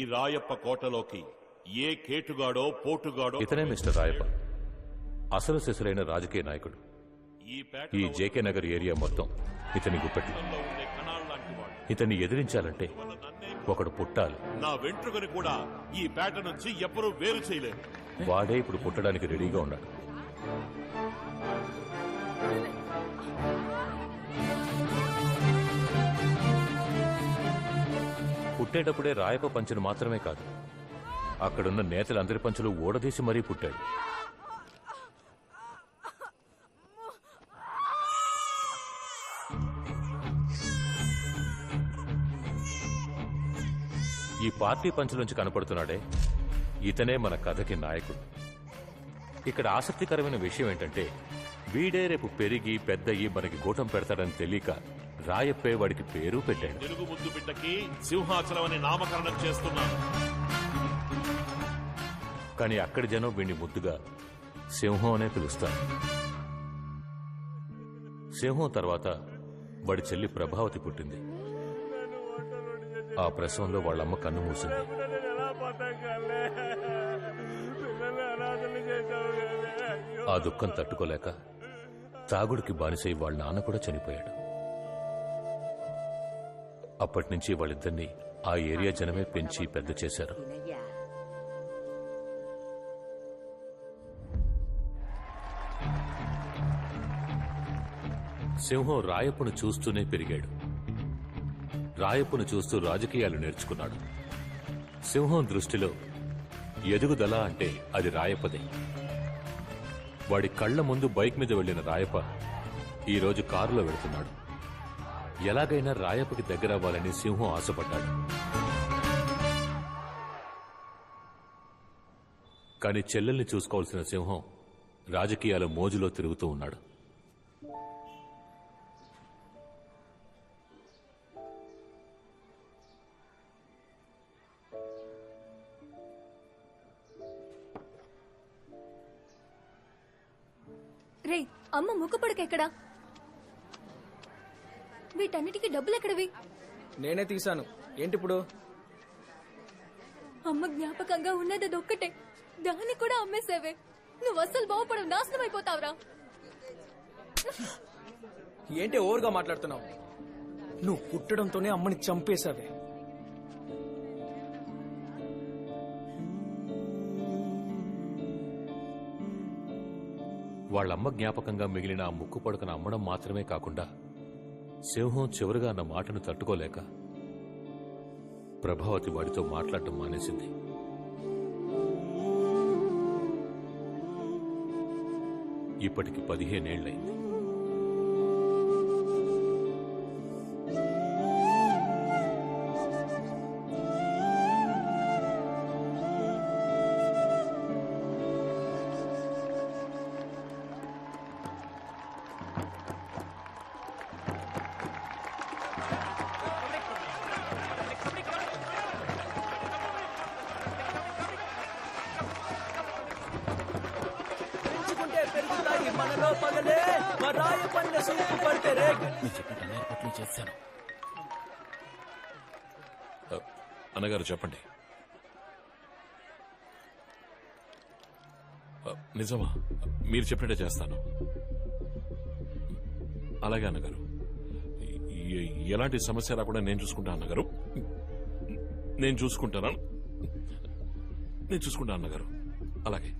ఈ రాయప్ప కోటలోకి ఏ కేటుగాడో పోటుగాడో ఇతనే మిస్టర్ రాయప్ప. అసలు సిసలైన రాజకీయ నాయకుడు. ఈ జేకే నగర్ ఏరియా మొత్తం ఇతని గుప్పెట్లు. ఇతన్ని ఎదిరించాలంటే ఒకడు పుట్టాలి. నా వెంట్రుకని కూడా ఈ పేట నుంచి ఎవ్వరూ వేరు చేయలేరు. వాడే ఇప్పుడు పుట్టడానికి రెడీగా ఉన్నాడు. పుట్టేటప్పుడే రాయప పంచును మాత్రమే కాదు. అక్కడున్న నేతలందరి పంచులు ఊడదీసి మరీ పుట్టాడు ఈ పార్టీ పంచులోంచి కనపడుతున్నాడే ఇతనే మన కథకి నాయకుడు. ఇక్కడ ఆసక్తికరమైన విషయం ఏంటంటే వీడే రేపు పెరిగి పెద్దయి మనకి గూటం పెడతాడని తెలియక రాయప్పే వాడికి పేరు పెట్టాడు తెలుగు ముద్దు బిడ్డకి సింహాచలం అని నామకరణం చేస్తున్నాను. కానీ అక్కడి జనం వీడిని ముద్దుగా సింహం అనే పిలుస్తారు. సింహం తర్వాత వాడి చెల్లి ప్రభావతి పుట్టింది. ఆ ప్రసవంలో వాళ్ళమ్మ కన్ను మూసింది. ఆ దుఃఖం తట్టుకోలేక తాగుడికి బానిసై వాళ్ళ నాన్న కూడా చనిపోయాడు. అప్పటినుంచి వాళ్ళిద్దరిని ఆ ఏరియా జనమే పెంచి పెద్ద చేశారు. సింహం రాయప్పును చూస్తూనే పెరిగాడు. రాయప్పును చూస్తూ రాజకీయాలు నేర్చుకున్నాడు. సింహం దృష్టిలో ఎదుగుదల అంటే అది రాయప్పదే. వాడి కళ్ళ ముందు బైక్ మీద వెళ్ళిన రాయప ఈరోజు కారులో వెళుతున్నాడు. ఎలాగైనా రాయప్పకి దగ్గరవ్వాలని సింహం ఆశపడ్డాడు. కానీ చెల్లెల్ని చూసుకోవాల్సిన సింహం రాజకీయాల మోజులో తిరుగుతూ ఉన్నాడు. రే అమ్మ ముక్కుపడకెక్కడా? వీటన్నిటికీ డబ్బులు ఎక్కడవి? నేనే తీశాను. ఏంటి ఇప్పుడు? అమ్మ జ్ఞాపకంగా ఉన్నది అదొక్కటే. దాన్ని కూడా అమ్మేసేవే. నువ్వు అస్సలు బాగుపడవు నాశనం అయిపోతావురా. ఏంటి ఓవర్గా మాట్లాడుతున్నావు? నువ్వు పుట్టడంతోనే అమ్మని చంపేశావే. వాళ్ళమ్మ జ్ఞాపకంగా మిగిలిన ఆ ముక్కు పడకను అమ్మడం మాత్రమే కాకుండా సింహం చివరిగా అన్న మాటను తట్టుకోలేక ప్రభావతి వాడితో మాట్లాడటం మానేసింది. ఇప్పటికి పదిహేనేళ్ళైంది పెరుగుతాయి మనలో పగలే మరాయ పండ సూపు పడితే రే. అన్నగారు చెప్పండి. నిజమా? మీరు చెప్పినట్టే చేస్తాను. అలాగే అన్నగారు. ఎలాంటి సమస్య రాకుండా నేను చూసుకుంటా అన్నగారు. నేను చూసుకుంటాను. నేను చూసుకుంటా అన్నగారు. అలాగే.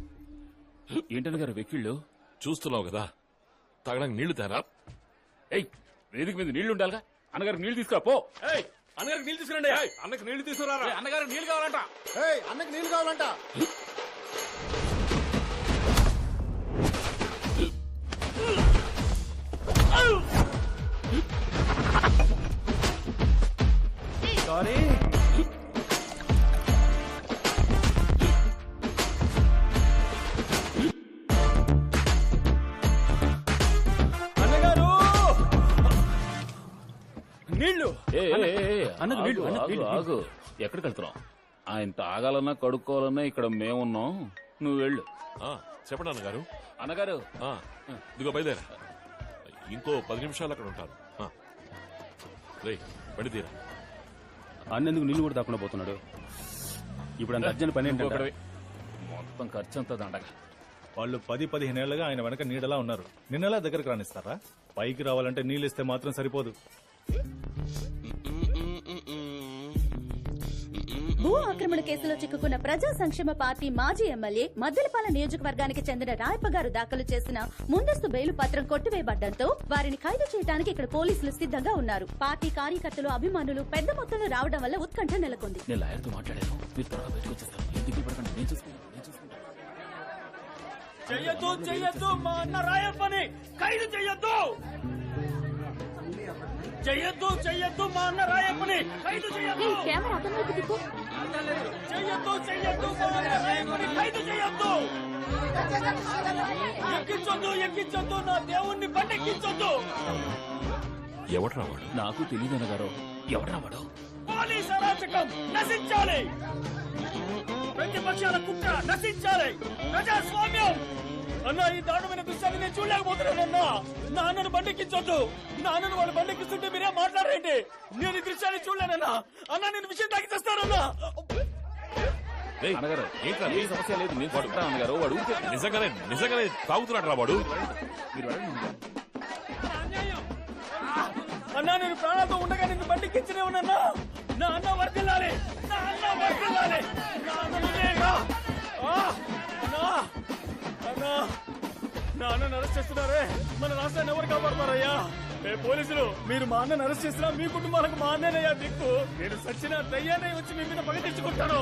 ఏంటనగారు వెక్కిళ్ళు? చూస్తున్నావు కదా. తాగడానికి నీళ్ళు తేరా? ఏయ్ వేదిక మీద నీళ్ళు ఉండాలిగా? అన్నగారు నీళ్ళు తీసుకురా పో. అన్నగారికి నీళ్ళు తీసుకురండి. అన్నకి నీళ్ళు తీసుకురా ఏయ్, అన్నగారు నీళ్ళు కావాలంట. అన్నకి నీళ్ళు కావాలంట. సారీ ఆగు, ఆగు. ఆగు. ఎక్కడికి వెళ్తున్నాం ఆయన తాగాలన్నా కడుక్కోవాలన్నా ఇక్కడ మేమున్నాం. నువ్వు వెళ్ళు. ఆ, చెప్పండి అన్నగారు. అన్నగారు. ఆ, ఇదిగో బయలుదేరా. ఇంకో పది నిమిషాలు అక్కడ ఉంటారు ఆ. రేయ్ తీరా. అన్నెందుకు నీళ్ళు కూడా తక్కువ పోతున్నాడు? ఇప్పుడు అంత అర్జెంట్ పని ఏంటంటే? మొత్తం ఖర్చు అంతా దండగా. వాళ్ళు పది పదిహేనేళ్ళుగా ఆయన వెనక నీడలా ఉన్నారు. నిన్నలా దగ్గరకు రానిస్తారా? పైకి రావాలంటే నీళ్ళు ఇస్తే మాత్రం సరిపోదు. భూ ఆక్రమణ కేసులో చిక్కుకున్న ప్రజా సంక్షేమ పార్టీ మాజీ ఎమ్మెల్యే మద్దెలపాల నియోజకవర్గానికి చెందిన రాయప్ప గారు దాఖలు చేసిన ముందస్తు బెయిలు పత్రం కొట్టివేయబడ్డంతో వారిని ఖైదు చేయడానికి ఇక్కడ పోలీసులు సిద్ధంగా ఉన్నారు. పార్టీ కార్యకర్తలు అభిమానులు పెద్ద మొత్తంలో రావడం వల్ల ఉత్కంఠ నెలకొంది. చెయ్యొద్దు చెయ్యొద్దు మా అన్న రాయప్పని ఖైదు చెయ్యొద్దు! చెయ్యొద్దు చెయ్యొద్దు మా అన్న రాయప్పని. ఖైదు చెయ్యొద్దు. కెమెరా అతని వైపు తిప్పు. చెయ్యొద్దు చెయ్యొద్దు మా అన్న రాయప్పని. ఖైదు చెయ్యొద్దు. ఎక్కించొద్దు ఎక్కించొద్దు నా దేవుణ్ణి బండెక్కించొద్దు. ఎవట్రా వాడు నాకు తెలియదు అన్నగారు. ఎవడు రావాడు పోలీస్ అరాచకం నశించాలి. ప్రతిపక్షాల కుట్ర నశించాలి. ప్రజాస్వామ్యం. అన్న ఈ దారుణమైన దృశ్యాన్ని నేను చూడలేకపోతున్నానన్నా నాన్నను బండెక్కించొద్దు నాన్నను వాళ్ళు బండెక్కిస్తుంటే మీరే మాట్లాడరేంటి నేను ఈ దృశ్యాన్ని చూడలేనన్నా అన్న. నేను విషయం తాగి చేస్తానన్నా రేయ్, అన్నగారు ఏంట్రా? ఏ సమస్య లేదు. నేను చూసుకుంటాను అన్నగారు. వాడు నిజంగానే నిజంగానే తాగుతున్నాడు రా వాడు. మీరు. అన్నా నేను ప్రాణాలతో ఉండగా నిన్ను బండికించనే ఉన్నానా నా అన్న వర్దిల్లాలి నా అన్న వర్దిల్లాలి అన్నను అరెస్ట్ చేస్తున్నారే? మన రాష్ట్రాన్ని ఎవరు కాపాడతారయ్యా ఏ పోలీసులు? మీరు మా అన్నను అరెస్ట్ చేసినా మీ కుటుంబాలకు మా అన్నయ్యా దిక్కు. నేను సచిన దయ్యాన్ని వచ్చి మీ మీద పగ తెచ్చుకుంటాను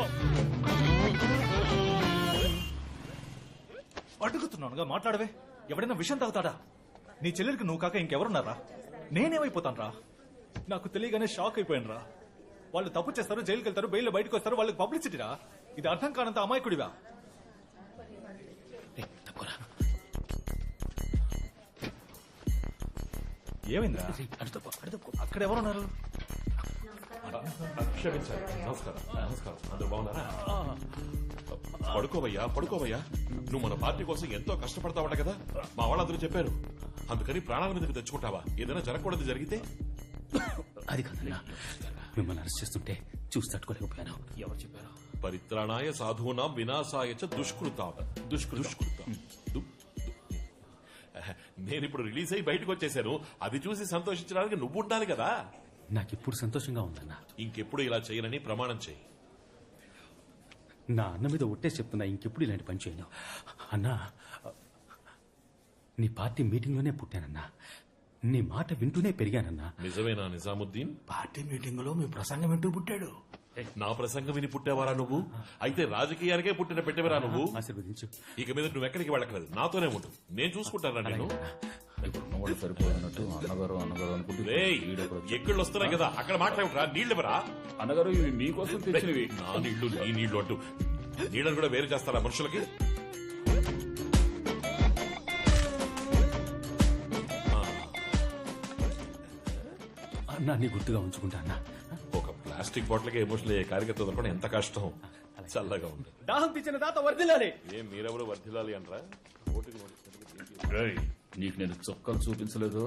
అడుగుతున్నానుగా మాట్లాడవే. ఎవడైనా విషయం తాగుతాడా? నీ చెల్లెలికి నువ్వు కాక ఇంకెవరున్నారా? నేనేమైపోతాను రా నాకు తెలియగానే షాక్ అయిపోయాను రా వాళ్ళు తప్పు చేస్తారు జైలుకి వెళ్తారు బెయిల్ బయటకు వస్తారు వాళ్ళకి పబ్లిసిటీ రా ఇది అర్థం కానంత అమాయకుడివా? తప్పురా. ఏమైందా. అక్కడ ఎవరున్నారు? క్షమించాలి నమస్కారం. నమస్కారం. అందరూ బాగున్నారా? పడుకోవయ్యా పడుకోవయ్యా. నువ్వు మన పార్టీ కోసం ఎంతో కష్టపడతావట కదా? మా వాళ్ళందరూ చెప్పారు. అందుకని ప్రాణాల మీదకి తెచ్చుకుంటావా? ఏదైనా జరగకూడదు జరిగితే? అది కాదన్నా. మిమ్మల్ని అరెస్ట్ చేస్తుంటే చూసి తట్టుకోలేకపోయాను. ఎవరు చెప్పారు? పరిత్రాణాయ సాధూనాం వినాశాయ చ దుష్కృతాం. దుష్కృ దుష్కృతాం. నేను ఇప్పుడు రిలీజ్ అయ్యి బయటకు వచ్చేసాను. అది చూసి సంతోషించడానికి నువ్వు ఉండాలి కదా. నాకు ఇప్పుడు సంతోషంగా ఉందన్నా. ఇంకెప్పుడు ఇలా చేయనని ప్రమాణం చేయి. నా అన్న మీద ఒట్టేసి చెప్తున్నా ఇంకెప్పుడు ఇలాంటి పని చేయను. అన్నా నీ పార్టీ మీటింగ్లోనే పుట్టానన్నా. నీ మాట వింటూనే పెరిగానన్నా. నిజమేనా నిజాముద్దీన్? పార్టీ మీటింగ్లో మీ ప్రసంగం వింటూ పుట్టాడు. నా ప్రసంగం విని పుట్టేవారా నువ్వు? అయితే రాజకీయానికే పుట్టిన పెట్టేవరా నువ్వు? ఆశీర్వదించు. ఇక మీద నువ్వు ఎక్కడికి వెళ్ళక్కలేదు నాతోనే ఉండు. నేను చూసుకుంటాను నేను ఇప్పుడు సరిపోయినట్టు అన్నగారు అన్నగారు అనుకుంటే. ఎక్కళ్ళు వస్తున్నాయి కదా? అక్కడ మాట్లాడరా నీళ్ళెవరా? అన్నగారు ఇవి మీకోసం తెచ్చినవి. నా నీళ్ళు నీ నీళ్ళు అంటూ. నీళ్ళని కూడా వేరు చేస్తారా మనుషులకి? అన్నా నీ గుర్తుగా ఉంచుకుంటా అన్నా. ప్లాస్టిక్ బాటిల్కి ఎమోషనల్ అయ్యే కార్యకర్త దొరకడం ఎంత కష్టం? చల్లగా ఉంది. దాహం తెచ్చిన దాత వర్దిల్లాలి ఏం మీరెవరు వర్ధిల్లాలి అంటారా? రేయ్, నీకు నేను చొక్కలు చూపించలేదు?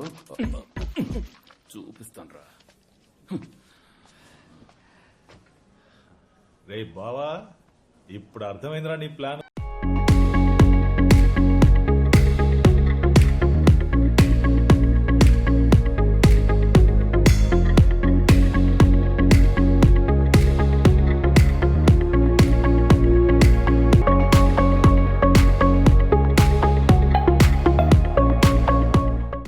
చూపిస్తాను రా రే బావా ఇప్పుడు అర్థమైందిరా నీ ప్లాన్.